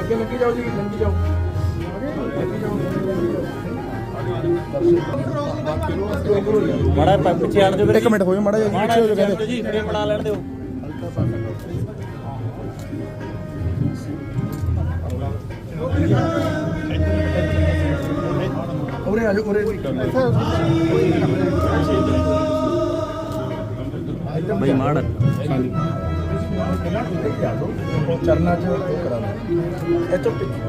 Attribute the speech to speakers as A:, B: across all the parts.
A: ਅੱਗੇ ਲੱਗੀ ਜਾਓ ਜੀ ਲੱਗੀ ਜਾਓ
B: ਮਾੜਾ ਪਿੱਛੇ ਹਟ ਜਾਓ
A: ਇੱਕ ਮਿੰਟ ਹੋਇਓ ਮਾੜਾ ਪਿੱਛੇ ਹੋ ਜਾਓ ਕਹਿੰਦੇ।
B: ਜੀ ਫਰੇਮ ਬਣਾ ਲੈਣ ਦਿਓ।
A: ਉਰੇ ਆ ਜਾਓ ਉਰੇ
B: ਬਈ ਮਾੜਾ
A: ਚਰਨਾ ਚ ਕਰਾ ਇਹ ਤੋਂ ਪਿੱਛੇ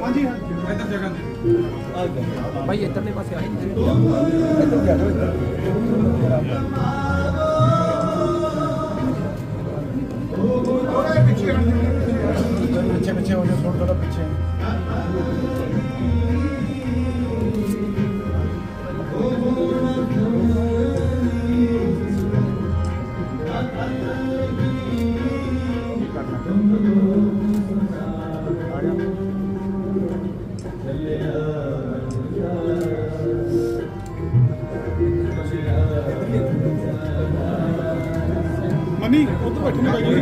A: ਹਾਂਜੀ ਆਪਾਂ ਭਾਈ ਇੱਧਰਲੇ ਪਾਸੇ ਆਏ ਇੱਧਰ ਜਾ ਇੱਧਰ। ਪਿੱਛੇ ਪਿੱਛੇ ਹੋ ਥੋੜਾ ਥੋੜਾ ਪਿੱਛੇ।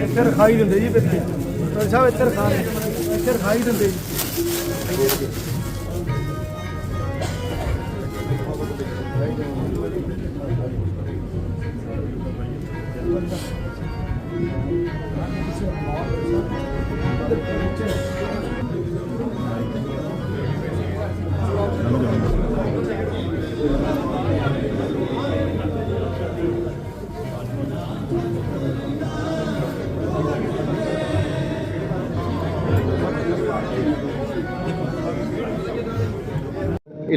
A: ਇੱਥੇ ਰਖਾਈ ਦਿੰਦੇ ਜੀ ਇੱਥੇ ਡਾਕਟਰ ਸਾਹਿਬ ਇੱਥੇ ਰਖਾ ਇੱਥੇ ਰਖਾਈ ਦਿੰਦੇ ਜੀ।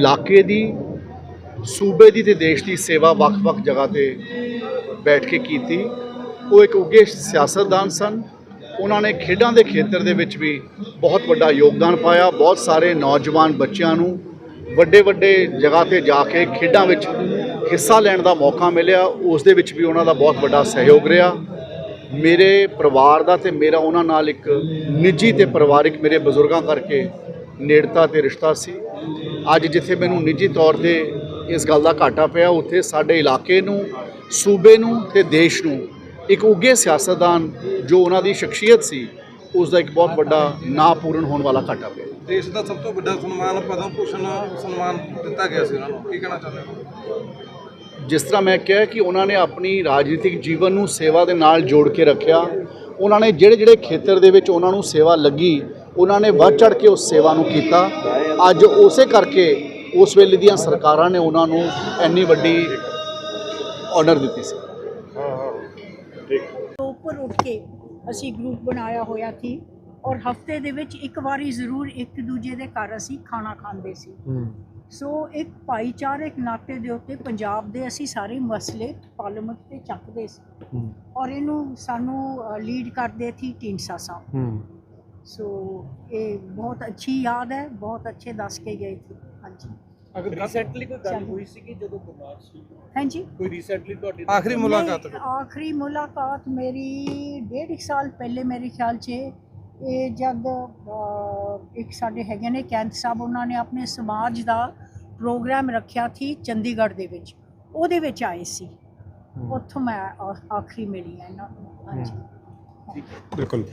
C: ਇਲਾਕੇ ਦੀ, ਸੂਬੇ ਦੀ ਤੇ ਦੇਸ਼ ਦੀ ਸੇਵਾ ਵੱਖ-ਵੱਖ ਜਗ੍ਹਾ ਤੇ ਬੈਠ ਕੇ ਕੀਤੀ। ਉਹ ਇੱਕ ਉੱਗੇ ਸਿਆਸਤਦਾਨ ਸਨ। ਉਹਨਾਂ ਨੇ ਖੇਡਾਂ ਦੇ ਖੇਤਰ ਦੇ ਵਿੱਚ ਵੀ ਬਹੁਤ ਵੱਡਾ ਯੋਗਦਾਨ ਪਾਇਆ। ਬਹੁਤ ਸਾਰੇ ਨੌਜਵਾਨ ਬੱਚਿਆਂ ਨੂੰ ਵੱਡੇ ਵੱਡੇ ਜਗ੍ਹਾ ਤੇ ਜਾ ਕੇ ਖੇਡਾਂ ਵਿੱਚ ਹਿੱਸਾ ਲੈਣ ਦਾ ਮੌਕਾ ਮਿਲਿਆ। ਉਸ ਦੇ ਵਿੱਚ ਵੀ ਉਹਨਾਂ ਦਾ ਬਹੁਤ ਵੱਡਾ ਸਹਿਯੋਗ ਰਿਹਾ। ਮੇਰੇ ਪਰਿਵਾਰ ਦਾ ਤੇ ਮੇਰਾ ਉਹਨਾਂ ਨਾਲ ਇੱਕ ਨਿੱਜੀ ਤੇ ਪਰਿਵਾਰਿਕ ਮੇਰੇ ਬਜ਼ੁਰਗਾਂ ਕਰਕੇ ਨੇੜਤਾ ਤੇ ਰਿਸ਼ਤਾ ਸੀ। ਅੱਜ ਜਿੱਥੇ ਮੈਨੂੰ ਨਿੱਜੀ ਤੌਰ ਤੇ ਇਸ ਗੱਲ ਦਾ ਘਾਟਾ ਪਿਆ ਉੱਥੇ ਸਾਡੇ ਇਲਾਕੇ ਨੂੰ ਸੂਬੇ ਨੂੰ ਤੇ ਦੇਸ਼ ਨੂੰ ਇੱਕ ਉੱਗੇ ਸਿਆਸਤਦਾਨ ਜੋ ਉਹਨਾਂ ਦੀ ਸ਼ਖਸੀਅਤ ਸੀ ਉਸ ਦਾ ਇੱਕ ਬਹੁਤ ਵੱਡਾ ਨਾ ਪੂਰਨ ਹੋਣ ਵਾਲਾ ਘਾਟਾ ਪਿਆ।
D: ਦੇਸ਼ ਦਾ ਸਭ ਤੋਂ ਵੱਡਾ ਸਨਮਾਨ ਪਦਮ ਭੂਸ਼ਣ ਸਨਮਾਨ ਦਿੱਤਾ ਗਿਆ ਸੀ ਉਹਨਾਂ ਨੂੰ। ਕੀ ਕਹਿਣਾ ਚਾਹੁੰਦੇ ਹੋ?
C: ਜਿਸ ਤਰ੍ਹਾਂ ਮੈਂ ਕਿਹਾ ਕਿ ਉਹਨਾਂ ਨੇ ਆਪਣੀ ਰਾਜਨੀਤਿਕ ਜੀਵਨ ਨੂੰ ਸੇਵਾ ਦੇ ਨਾਲ ਜੋੜ ਕੇ ਰੱਖਿਆ ਉਹਨਾਂ ਨੇ ਜਿਹੜੇ ਜਿਹੜੇ ਖੇਤਰ ਦੇ ਵਿੱਚ ਉਹਨਾਂ ਨੂੰ ਸੇਵਾ ਲੱਗੀ ਉਹਨਾਂ ਨੇ ਵੱਧ ਚੜ ਕੇ ਉਸ ਸੇਵਾ ਨੂੰ ਕੀਤਾ ਅੱਜ ਉਸੇ ਕਰਕੇ ਉਸ ਵੇਲੇ ਦੀਆਂ ਸਰਕਾਰਾਂ ਨੇ ਉਹਨਾਂ ਨੂੰ ਇੰਨੀ ਵੱਡੀ ਆਨਰ ਦਿੱਤੀ ਸੀ।
E: ਤੋਂ ਉੱਪਰ ਉੱਠ ਕੇ ਅਸੀਂ ਗਰੁੱਪ ਬਣਾਇਆ ਹੋਇਆ ਸੀ ਔਰ ਹਫ਼ਤੇ ਦੇ ਵਿੱਚ ਇੱਕ ਵਾਰੀ ਜ਼ਰੂਰ ਇੱਕ ਦੂਜੇ ਦੇ ਘਰ ਅਸੀਂ ਖਾਣਾ ਖਾਂਦੇ ਸੀ। ਸੋ ਇੱਕ ਭਾਈਚਾਰਕ ਨਾਤੇ ਦੇ ਉੱਤੇ ਪੰਜਾਬ ਦੇ ਅਸੀਂ ਸਾਰੇ ਮਸਲੇ ਪਾਰਲੀਮੈਂਟ ਤੇ ਚੱਕਦੇ ਸੀ। ਔਰ ਇਹਨੂੰ ਸਾਨੂੰ ਲੀਡ ਕਰਦੇ ਸੀ ਢੀਂਡਸਾ ਸਾਹਿਬ। ਸੋ ਇਹ ਬਹੁਤ ਅੱਛੀ ਯਾਦ ਹੈ ਬਹੁਤ ਅੱਛੇ ਦੱਸ ਕੇ ਗਏ ਸੀ। ਹਾਂਜੀ।
B: ਅਗਰ ਰੀਸੈਂਟਲੀ ਕੋਈ
E: ਗੱਲ ਹੋਈ
B: ਸੀ ਕਿ ਜਦੋਂ ਬਿਮਾਰ ਸੀ?
E: ਹਾਂਜੀ।
B: ਕੋਈ ਰੀਸੈਂਟਲੀ ਤੁਹਾਡੀ
D: ਆਖਰੀ ਮੁਲਾਕਾਤ
E: ਨਹੀਂ, ਆਖਰੀ ਮੁਲਾਕਾਤ ਮੇਰੀ ਡੇਢ ਇੱਕ ਸਾਲ ਪਹਿਲੇ ਮੇਰੇ ਖਿਆਲ 'ਚ ਇਹ ਜਦ ਇੱਕ ਸਾਡੇ ਹੈਗੇ ਨੇ ਕੈਂਥ ਸਾਹਿਬ ਉਹਨਾਂ ਨੇ ਆਪਣੇ ਸਮਾਜ ਦਾ ਪ੍ਰੋਗਰਾਮ ਰੱਖਿਆ ਸੀ ਚੰਡੀਗੜ੍ਹ ਦੇ ਵਿੱਚ। ਉਹਦੇ ਵਿੱਚ ਆਏ ਸੀ। ਉੱਥੋਂ ਮੈਂ ਆ- ਆਖਰੀ ਮਿਲੀ ਹਾਂ ਇਹਨਾਂ ਨੂੰ। ਹਾਂਜੀ।
D: ਬਿਲਕੁਲ।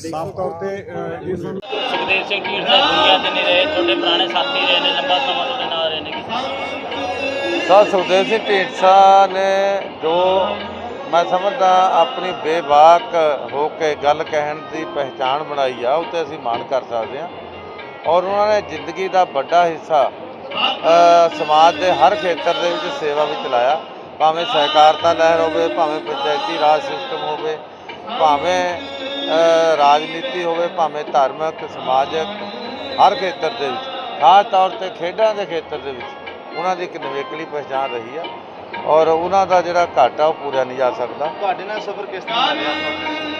D: ਸਾਫ਼ ਤੌਰ ਤੇ ਅ, ਇਸ
B: ਸੁਖਦੇਵ ਸਿੰਘ ਢੀਂਡਸਾ ਦੁਨੀਆ ਤੇ ਨਹੀਂ ਰਹੇ ਤੁਹਾਡੇ ਪੁਰਾਣੇ ਸਾਥੀ ਰਹੇ ਨੇ ਲੰਬਾ ਸਮਾਂ ਤੁਹਾਡੇ ਨਾਲ ਰਹੇ ਨੇ
F: ਸਰ ਸੁਖਦੇਵ ਸਿੰਘ ਢੀਂਡਸਾ ਨੇ ਜੋ ਮੈਂ ਸਮਝਦਾ ਆਪਣੀ ਬੇਬਾਕ ਹੋ ਕੇ ਗੱਲ ਕਹਿਣ ਦੀ ਪਹਿਚਾਣ ਬਣਾਈ ਆ ਉੱਤੇ ਅਸੀਂ ਮਾਣ ਕਰ ਸਕਦੇ ਹਾਂ। ਔਰ ਉਹਨਾਂ ਨੇ ਜ਼ਿੰਦਗੀ ਦਾ ਵੱਡਾ ਹਿੱਸਾ ਸਮਾਜ ਦੇ ਹਰ ਖੇਤਰ ਦੇ ਵਿੱਚ ਸੇਵਾ ਵਿੱਚ ਲਾਇਆ ਭਾਵੇਂ ਸਹਿਕਾਰਤਾ ਲਹਿਰ ਹੋਵੇ ਭਾਵੇਂ ਪੰਚਾਇਤੀ ਰਾਜ ਸਿਸਟਮ ਹੋਵੇ ਭਾਵੇਂ ਰਾਜਨੀਤੀ ਹੋਵੇ ਭਾਵੇਂ ਧਾਰਮਿਕ ਸਮਾਜਿਕ ਹਰ ਖੇਤਰ ਦੇ ਵਿੱਚ ਖਾਸ ਤੌਰ ਤੇ ਖੇਡਾਂ ਦੇ ਖੇਤਰ ਦੇ ਵਿੱਚ ਉਹਨਾਂ ਦੀ ਇੱਕ ਨਿਵੇਕਲੀ ਪਛਾਣ ਰਹੀ ਆ ਔਰ ਉਹਨਾਂ ਦਾ ਜਿਹੜਾ ਘਾਟਾ ਉਹ ਪੂਰਾ ਨਹੀਂ ਜਾ ਸਕਦਾ।
C: ਤੁਹਾਡੇ ਨਾਲ ਸਫ਼ਰ ਕਿਸ ਤਰ੍ਹਾਂ ਰਿਹਾ?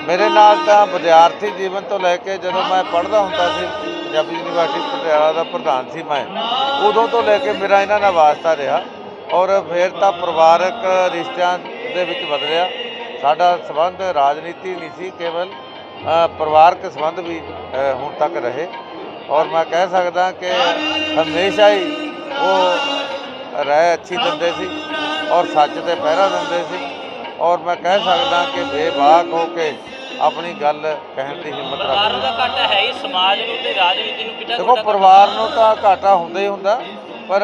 F: ਮੇਰੇ ਨਾਲ ਤਾਂ ਵਿਦਿਆਰਥੀ ਜੀਵਨ ਤੋਂ ਲੈ ਕੇ ਜਦੋਂ ਮੈਂ ਪੜ੍ਹਦਾ ਹੁੰਦਾ ਸੀ ਪੰਜਾਬੀ ਯੂਨੀਵਰਸਿਟੀ ਪਟਿਆਲਾ ਦਾ ਪ੍ਰਧਾਨ ਸੀ ਮੈਂ ਉਦੋਂ ਤੋਂ ਲੈ ਕੇ ਮੇਰਾ ਇਹਨਾਂ ਨਾਲ ਵਾਸਤਾ ਰਿਹਾ ਔਰ ਫਿਰ ਤਾਂ ਪਰਿਵਾਰਕ ਰਿਸ਼ਤਿਆਂ ਦੇ ਵਿੱਚ ਬਦਲਿਆ ਸਾਡਾ ਸੰਬੰਧ ਰਾਜਨੀਤੀ ਨਹੀਂ ਸੀ ਕੇਵਲ ਪਰਿਵਾਰਕ ਸੰਬੰਧ ਵੀ ਹੁਣ ਤੱਕ ਰਹੇ। ਔਰ ਮੈਂ ਕਹਿ ਸਕਦਾ ਕਿ ਹਮੇਸ਼ਾ ਹੀ ਉਹ ਰਾਏ ਅੱਛੀ ਦਿੰਦੇ ਸੀ ਔਰ ਸੱਚ ਤੇ ਪਹਿਰਾ ਦਿੰਦੇ ਸੀ। ਔਰ ਮੈਂ ਕਹਿ ਸਕਦਾ ਕਿ ਬੇਬਾਕ ਹੋ ਕੇ ਆਪਣੀ ਗੱਲ ਕਹਿਣ ਦੀ ਹਿੰਮਤ
B: ਪਰਿਵਾਰ
F: ਰੱਖਦੇ
B: ਦਾ ਘਾਟਾ ਹੈ ਹੀ ਸਮਾਜ ਨੂੰ ਤੇ ਰਾਜਨੀਤੀ ਨੂੰ ਕਿੰਨਾ
F: ਦੇਖੋ ਪਰਿਵਾਰ ਨੂੰ ਤਾਂ ਘਾਟਾ ਹੁੰਦਾ ਹੀ ਹੁੰਦਾ ਪਰ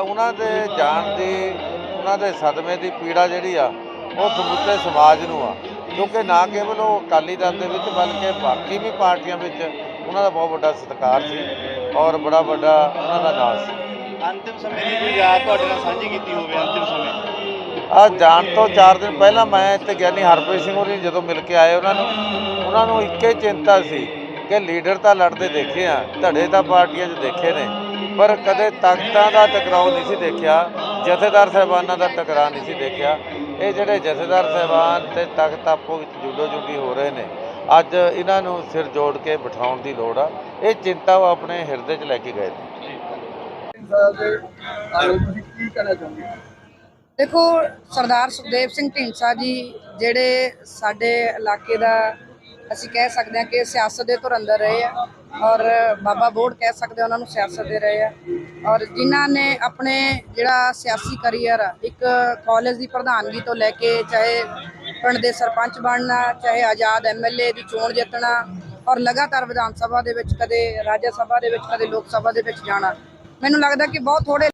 F: ਉਹਨਾਂ ਦੇ ਜਾਣ ਦੀ ਉਹਨਾਂ ਦੇ ਸਦਮੇ ਦੀ ਪੀੜਾ ਜਿਹੜੀ ਆ ਉਹ ਸਮੁੱਚੇ ਸਮਾਜ ਨੂੰ ਆ। ਕਿਉਂਕਿ ਨਾ ਕੇਵਲ ਉਹ ਅਕਾਲੀ ਦਲ ਦੇ ਵਿੱਚ ਬਲਕਿ ਬਾਕੀ ਵੀ ਪਾਰਟੀਆਂ ਵਿੱਚ ਉਹਨਾਂ ਦਾ ਬਹੁਤ ਵੱਡਾ ਸਤਿਕਾਰ ਸੀ ਔਰ ਬੜਾ ਵੱਡਾ ਉਹਨਾਂ ਦਾ ਨਾਂ ਸੀ।
C: ਅੰਤਿਮ ਸਮੇਂ ਦੀ ਕੋਈ ਯਾਦ ਤੁਹਾਡੇ ਨਾਲ ਸਾਂਝੀ ਕੀਤੀ ਹੋਵੇ ਅੰਤਿਮ ਸਮੇਂ?
F: ਆ ਜਾਣ ਤੋਂ 4 ਦਿਨ ਪਹਿਲਾਂ ਮੈਂ ਤੇ ਗਿਆਨੀ ਹਰਪ੍ਰੀਤ ਸਿੰਘ ਹੋਰੀ ਜਦੋਂ ਮਿਲ ਕੇ ਆਏ ਉਹਨਾਂ ਨੂੰ ਉਹਨਾਂ ਨੂੰ ਇੱਕੇ ਚਿੰਤਾ ਸੀ ਕਿ ਲੀਡਰ ਤਾਂ ਲੜਦੇ ਦੇਖੇ ਆ ਧੜੇ ਤਾਂ ਪਾਰਟੀਆਂ 'ਚ ਦੇਖੇ ਨੇ ਪਰ ਕਦੇ ਤਖਤਾਂ ਦਾ ਟਕਰਾਓ ਨਹੀਂ ਸੀ ਦੇਖਿਆ। ਜਥੇਦਾਰ ਸਾਹਿਬਾਨਾਂ ਦਾ ਟਕਰਾਅ ਨਹੀਂ ਸੀ ਦੇਖਿਆ। ਇਹ ਜਿਹੜੇ ਜਥੇਦਾਰ ਸਾਹਿਬਾਨ ਤੇ ਤਖਤ ਆਪੋ ਵਿੱਚ ਜੁਡੋ ਜੁਗੀ ਹੋ ਰਹੇ ਨੇ, ਅੱਜ ਇਹਨਾਂ ਨੂੰ ਸਿਰ ਜੋੜ ਕੇ ਬਿਠਾਉਣ ਦੀ ਲੋੜ ਆ। ਇਹ ਚਿੰਤਾ ਉਹ ਆਪਣੇ ਹਿਰਦੇ 'ਚ ਲੈ ਕੇ ਗਏ ਨੇ।
G: ਦੇਖੋ, ਸਰਦਾਰ ਸੁਖਦੇਵ ਸਿੰਘ ਢੀਂਡਸਾ ਜੀ, ਜਿਹੜੇ ਸਾਡੇ ਇਲਾਕੇ ਦਾ ਅਸੀਂ ਕਹਿ ਸਕਦੇ ਹਾਂ ਕਿ ਸਿਆਸਤ ਦੇ ਧੁਰੰਦਰ ਰਹੇ ਆ ਔਰ ਬਾਬਾ ਬੋੜ ਕਹਿ ਸਕਦੇ ਉਹਨਾਂ ਨੂੰ ਸਿਆਸਤ ਦੇ ਰਹੇ ਆ। ਔਰ ਜਿਨ੍ਹਾਂ ਨੇ ਆਪਣੇ ਜਿਹੜਾ ਸਿਆਸੀ ਕਰੀਅਰ ਆ, ਇੱਕ ਕਾਲਜ ਦੀ ਪ੍ਰਧਾਨਗੀ ਤੋਂ ਲੈ ਕੇ ਚਾਹੇ ਪਿੰਡ ਦੇ ਸਰਪੰਚ ਬਣਨਾ, ਚਾਹੇ ਆਜ਼ਾਦ ਐਮਐਲਏ ਦੀ ਚੋਣ ਜਿੱਤਣਾ ਔਰ ਲਗਾਤਾਰ ਵਿਧਾਨ ਸਭਾ ਦੇ ਵਿੱਚ ਕਦੇ ਰਾਜ ਸਭਾ ਦੇ ਵਿੱਚ, ਕਦੇ ਲੋਕ ਸਭਾ ਦੇ ਵਿੱਚ ਜਾਣਾ, ਮੈਨੂੰ ਲੱਗਦਾ ਕਿ ਬਹੁਤ ਥੋੜੇ